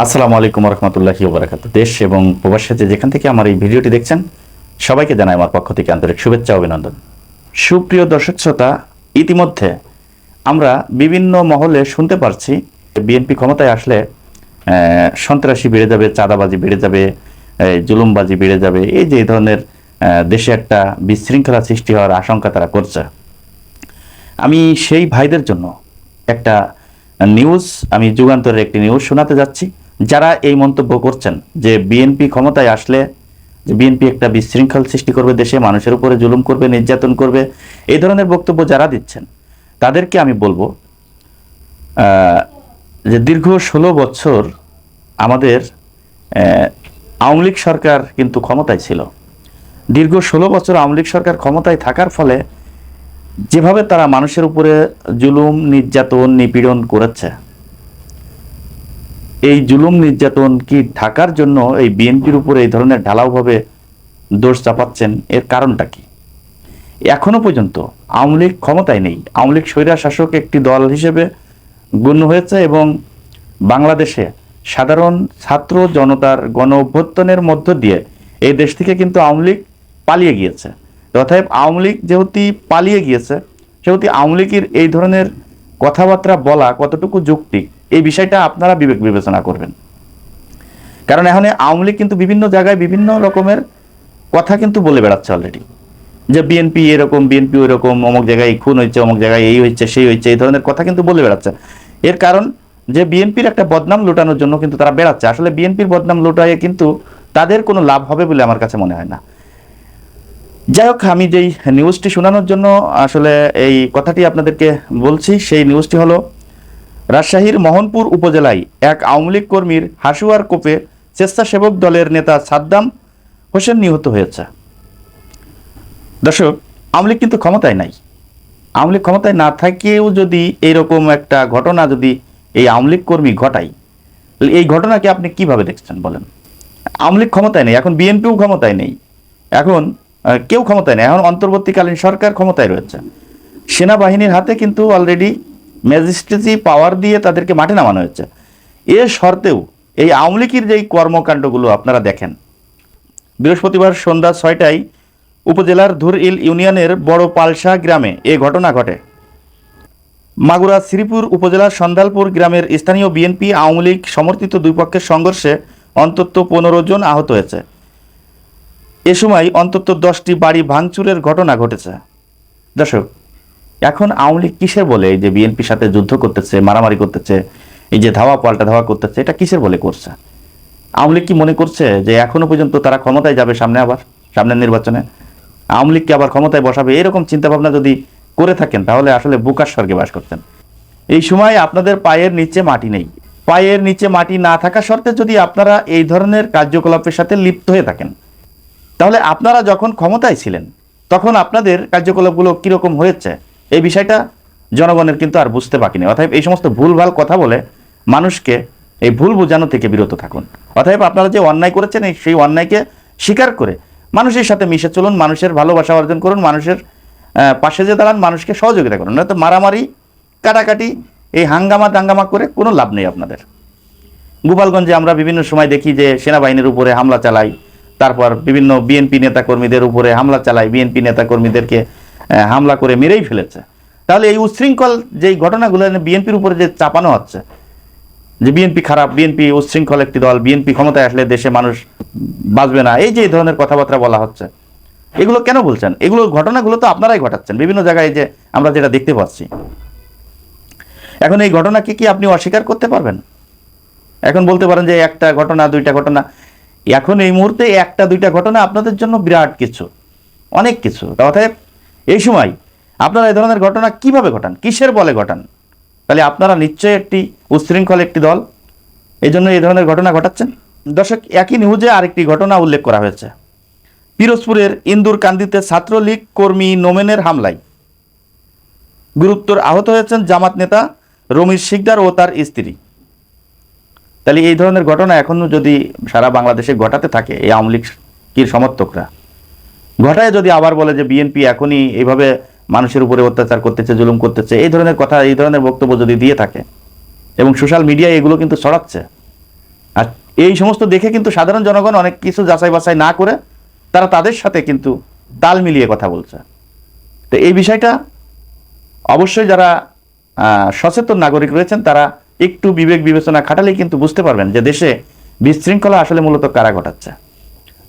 আসসালামু আলাইকুম রহমতুল্লাহি ওবরাকাত। দেশ এবং প্রবাসীতে যেখান থেকে আমার এই ভিডিওটি দেখছেন, সবাইকে জানাই আমার পক্ষ থেকে আন্তরিক শুভেচ্ছা অভিনন্দন। সুপ্রিয় দর্শক শ্রোতা, ইতিমধ্যে আমরা বিভিন্ন মহলে শুনতে পারছি বিএনপি ক্ষমতায় আসলে সন্ত্রাসী বেড়ে যাবে, চাঁদাবাজি বেড়ে যাবে জুলুমবাজি বেড়ে যাবে, এই যে ধরনের দেশে একটা বিশৃঙ্খলা সৃষ্টি হওয়ার আশঙ্কা তারা করছে। আমি সেই ভাইদের জন্য একটা নিউজ, আমি যুগান্তরের একটি নিউজ শোনাতে যাচ্ছি। যারা এই মন্তব্য করছেন যে বিএনপি ক্ষমতায় আসলে, যে বিএনপি একটা বিশৃঙ্খল সৃষ্টি করবে দেশে, মানুষের উপরে জুলুম করবে, নির্যাতন করবে, এই ধরনের বক্তব্য যারা দিচ্ছেন, তাদেরকে আমি বলব যে দীর্ঘ ষোলো বছর আমাদের আওয়ামী লীগ সরকার কিন্তু ক্ষমতায় ছিল। দীর্ঘ ষোলো বছর আওয়ামী লীগ সরকার ক্ষমতায় থাকার ফলে যেভাবে তারা মানুষের উপরে জুলুম, নির্যাতন, নিপীড়ন করেছে এই জুলুম নির্যাতন কি ঢাকার জন্য এই বিএনপির উপরে এই ধরনের ঢালাওভাবে দোষ চাপাচ্ছেন? এর কারণটা কি? এখনও পর্যন্ত আওয়ামী লীগ ক্ষমতায় নেই। আওয়ামী লীগ স্বৈরা শাসক একটি দল হিসেবে গণ্য হয়েছে এবং বাংলাদেশে সাধারণ ছাত্র জনতার গণ অভ্যর্থনের মধ্য দিয়ে এই দেশ থেকে কিন্তু আওয়ামী লীগ পালিয়ে গিয়েছে। অতএব আওয়ামী লীগ যেহেতু পালিয়ে গিয়েছে, সেহেতু আওয়ামী লীগের এই ধরনের কথাবার্তা বলা কতটুকু যৌক্তিক এই বিষয়টা আপনারা বিবেক বিবেচনা করবেন। কারণ এখন আওয়ামী লীগ কিন্তু বিভিন্ন জায়গায় বিভিন্ন রকমের কথা কিন্তু বলে বেড়াচ্ছে অলরেডি যে বিএনপি এরকম বিএনপি ওইরকম, অমুক জায়গায় খুন হয়েছে, অমুক জায়গায় এই হচ্ছে সেই হচ্ছে এই ধরনের কথা কিন্তু বলে বেড়াচ্ছে। এর কারণ যে বিএনপির একটা বদনাম লুটানোর জন্য কিন্তু তারা বেড়াচ্ছে। আসলে বিএনপির বদনাম লুটাইয়ে কিন্তু তাদের কোনো লাভ হবে বলে আমার কাছে মনে হয় না। যাই হোক, আমি যেই নিউজটি শোনানোর জন্য আসলে এই কথাটি আপনাদেরকে বলছি, সেই নিউজটি হলো রাজশাহীর মোহনপুর উপজেলায় এক আওয়ামী লীগ কর্মীর হাসুয়ার কোপে স্বেচ্ছাসেবক দলের নেতা সাদ্দাম হোসেন নিহত হয়েছে। দর্শক আওয়ামী লীগ কিন্তু ক্ষমতায় নাই। আওয়ামী লীগ ক্ষমতায় না থাকিয়েও যদি এইরকম একটা ঘটনা যদি এই আওয়ামী লীগ কর্মী ঘটায় এই ঘটনাকে আপনি কীভাবে দেখছেন বলেন? আওয়ামী লীগ ক্ষমতায় নেই, এখন বিএনপিও ক্ষমতায় নেই। এখন কেউ ক্ষমতায় নেই, এখন অন্তর্বর্তীকালীন সরকার ক্ষমতায় রয়েছে। সেনাবাহিনীর হাতে কিন্তু অলরেডি ম্যাজিস্ট্রেসি পাওয়ার দিয়ে তাদেরকে মাঠে নামানো হয়েছে। এ শর্তেও এই আওয়ামী লীগের যেই কর্মকাণ্ডগুলো আপনারা দেখেন, বৃহস্পতিবার সন্ধ্যা ছয়টায় উপজেলার ধুরইল ইউনিয়নের বড় পালসা গ্রামে এ ঘটনা ঘটে। মাগুরা শ্রীপুর উপজেলার সন্দালপুর গ্রামের স্থানীয় বিএনপি আওয়ামী লীগ সমর্থিত দুই পক্ষের সংঘর্ষে অন্তত পনেরো জন আহত হয়েছে। এ সময় অন্তত দশটি বাড়ি ভাঙচুরের ঘটনা ঘটেছে। দর্শক এখন আওয়ামী লীগ কিসের বলে? এই যে বিএনপির সাথে যুদ্ধ করতেছে, মারামারি করতেছে, এই যে ধাওয়া পাল্টা ধাওয়া করতেছে, এটা কিসের বলে করছে? আওয়ামী লীগ কি মনে করছে যে এখনও পর্যন্ত তারা ক্ষমতায় যাবে সামনে আবার, সামনের নির্বাচনে? আওয়ামী লীগকে আবার ক্ষমতায় বসাবে? এরকম চিন্তাভাবনা যদি করে থাকেন, তাহলে আসলে বুকার স্বর্গে বাস করতেন এই সময় আপনাদের পায়ের নিচে মাটি নেই। পায়ের নিচে মাটি না থাকা সত্ত্বে যদি আপনারা এই ধরনের কার্যকলাপের সাথে লিপ্ত হয়ে থাকেন, তাহলে আপনারা যখন ক্ষমতায় ছিলেন, তখন আপনাদের কার্যকলাপগুলো কীরকম হয়েছে? এই বিষয়টা জনগণের কিন্তু আর বুঝতে বাকি নেই। অতএব এই সমস্ত ভুলভাল কথা বলে মানুষকে এই ভুল বোঝানো থেকে বিরত থাকুন। অতএব আপনারা যে অন্যায় করেছেন সেই অন্যায়কে স্বীকার করে মানুষের সাথে মিশে চলুন, মানুষের ভালোবাসা অর্জন করুন, মানুষের পাশে যে দাঁড়ান, মানুষকে সহযোগিতা করুন। নয়তো মারামারি, কাটাকাটি, এই হাঙ্গামা দাঙ্গামা করে কোনো লাভ নেই আপনাদের। গোপালগঞ্জে আমরা বিভিন্ন সময় দেখি যে সেনাবাহিনীর উপরে হামলা চালাই, তারপর বিভিন্ন বিএনপি নেতাকর্মীদের উপরে হামলা চালায় বিএনপি নেতাকর্মীদেরকে হামলা করে মেরেই ফেলেছে। তাহলে এই উচ্ছৃঙ্খল যেই ঘটনাগুলো বিএনপির উপরে যে চাপানো হচ্ছে, যে বিএনপি খারাপ, বিএনপি উচ্ছৃঙ্খল একটি দল, বিএনপি ক্ষমতায় আসলে দেশে মানুষ বাঁচবে না, এই যে ধরনের কথাবার্তা বলা হচ্ছে, এগুলো কেন বলছেন? এগুলো ঘটনাগুলো তো আপনারাই ঘটাচ্ছেন। বিভিন্ন জায়গায় যে আমরা যেটা দেখতে পাচ্ছি। এখন এই ঘটনাকে কি আপনি অস্বীকার করতে পারবেন? এখন বলতে পারেন যে একটা ঘটনা, দুইটা ঘটনা। এখন এই মুহূর্তে একটা, দুইটা ঘটনা আপনাদের জন্য বিরাট কিছু, অনেক কিছু। অতএব এই সময় আপনারা এই ধরনের ঘটনা কীভাবে ঘটান? কিসের বলে ঘটান? তাহলে আপনারা নিশ্চয়ই একটি উচ্ছৃঙ্খল একটি দল। এই জন্য এই ধরনের ঘটনা ঘটাচ্ছেন। দর্শক, একই নিউজে আরেকটি ঘটনা উল্লেখ করা হয়েছে। পিরোজপুরের ইন্দুর কান্দিতে ছাত্রলীগ কর্মী নোমেনের হামলায়। গুরুত্বর আহত হয়েছেন জামাত নেতা রমির শিকদার ও তার স্ত্রী। তাহলে এই ধরনের ঘটনা এখনও যদি সারা বাংলাদেশে ঘটাতে থাকে, এই আওয়ামী লীগের সমর্থকরা ঘটায় যদি আবার বলে যে বিএনপি এখনই এইভাবে মানুষের উপরে অত্যাচার করতেছে, জুলুম করতেছে, এই ধরনের কথা, এই ধরনের বক্তব্য যদি দিয়ে থাকে এবং সোশ্যাল মিডিয়ায় এগুলো কিন্তু ছড়াচ্ছে, আর এই সমস্ত দেখে কিন্তু সাধারণ জনগণ অনেক কিছু যাচাই বাছাই না করে তারা তাদের সাথে কিন্তু তাল মিলিয়ে কথা বলছে। তো এই বিষয়টা অবশ্যই যারা সচেতন নাগরিক রয়েছেন, তারা একটু বিবেক বিবেচনা খাটালেই কিন্তু বুঝতে পারবেন যে দেশে বিশৃঙ্খলা আসলে মূলত কারা ঘটাচ্ছে।